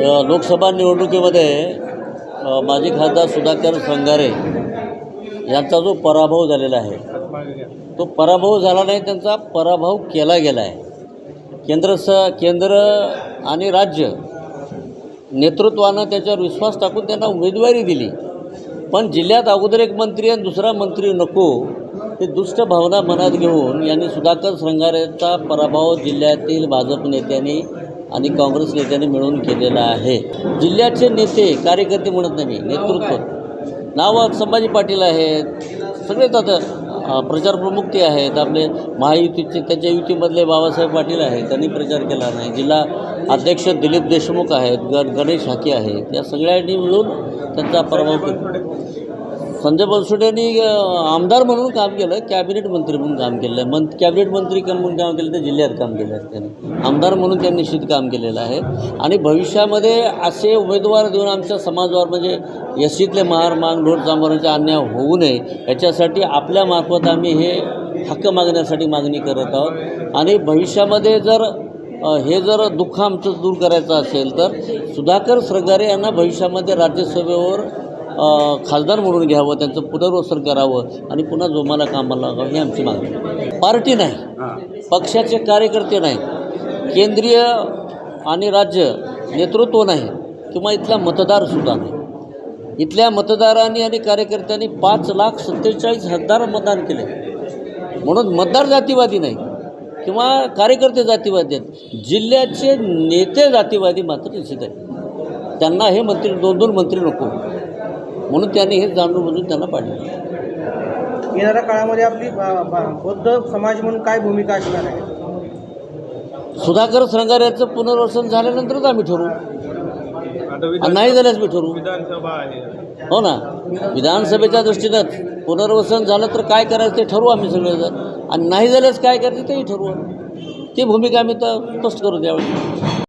लोकसभा निवडणुकीमध्ये माजी खासदार सुधाकर संगारे यांचा जो पराभव झालेला आहे तो पराभव झाला नाही त्यांचा पराभव केला गेला आहे. केंद्र स केंद्र आणि राज्य नेतृत्वानं त्याच्यावर विश्वास टाकून त्यांना उमेदवारी दिली. पण जिल्ह्यात अगोदर एक मंत्री आणि दुसरा मंत्री नको ते दुष्ट भावना मनात घेऊन यांनी सुधाकर श्रंगारेचा पराभव जिल्ह्यातील भाजप नेत्यांनी आणि काँग्रेस नेत्यांनी मिळून केलेला आहे. जिल्ह्याचे नेते कार्यकर्ते म्हणत नाही मी नेतृत्व नावात संभाजी पाटील आहेत. सगळेच आता प्रचारप्रमुख प्रमुख ते आहेत. आपले महायुतीचे त्यांच्या युतीमधले बाबासाहेब पाटील आहेत. त्यांनी प्रचार केला नाही. जिल्हा अध्यक्ष दिलीप देशमुख आहेत. ग गणेश हाके आहेत. या सगळ्यांनी मिळून त्यांचा पराभव केला. संजय बनसोडे यांनी आमदार म्हणून काम केलं कॅबिनेट मंत्री म्हणून काम केलं आहे मं कॅबिनेट मंत्री काम म्हणून काम केलं तर जिल्ह्यात काम केलं आहे त्यांनी आमदार म्हणून त्यांनी निश्चित काम केलेलं आहे. आणि भविष्यामध्ये असे उमेदवार देऊन आमच्या समाजावर म्हणजे यशीतले मार मांग ढोर चांभारांचे अन्याय होऊ नये याच्यासाठी आपल्यामार्फत आम्ही हे हक्क मागण्यासाठी मागणी करत आहोत. आणि भविष्यामध्ये जर हे जर दुःख आमचं दूर करायचं असेल तर सुधाकर सरगारे यांना भविष्यामध्ये राज्यसभेवर खासदार म्हणून घ्यावं त्यांचं पुनर्वसन करावं आणि पुन्हा जोमाला कामाला लागावं ही आमची मागणी. पार्टी नाही. पक्षाचे कार्यकर्ते नाही. केंद्रीय आणि राज्य नेतृत्व नाही किंवा इथला मतदारसुद्धा नाही. इथल्या मतदारांनी आणि कार्यकर्त्यांनी पाच लाख सत्तेचाळीस हजार मतदान केले. म्हणून मतदार जातीवादी नाही किंवा कार्यकर्ते जातीवादी आहेत. जिल्ह्याचे नेते जातीवादी मात्र निश्चित आहेत. त्यांना हे मंत्री दोन दोन मंत्री नको. म्हणून त्यांनी हे जाणून बुजून त्यांना पाडलं येणाऱ्या काळामध्ये आपली बौद्ध समाज म्हणून काय भूमिका असणार आहे? सुधाकर श्रंगाऱ्याचं पुनर्वसन झाल्यानंतरच आम्ही ठरवू. नाही झाल्यास मी ठरवू. हो ना? विधानसभेच्या दृष्टीनं पुनर्वसन झालं तर काय करायचं ते ठरवू आम्ही सगळेजण. आणि नाही झाल्यास काय करायचं तेही ठरवू. ती भूमिका आम्ही तर स्पष्ट करू त्यावेळी.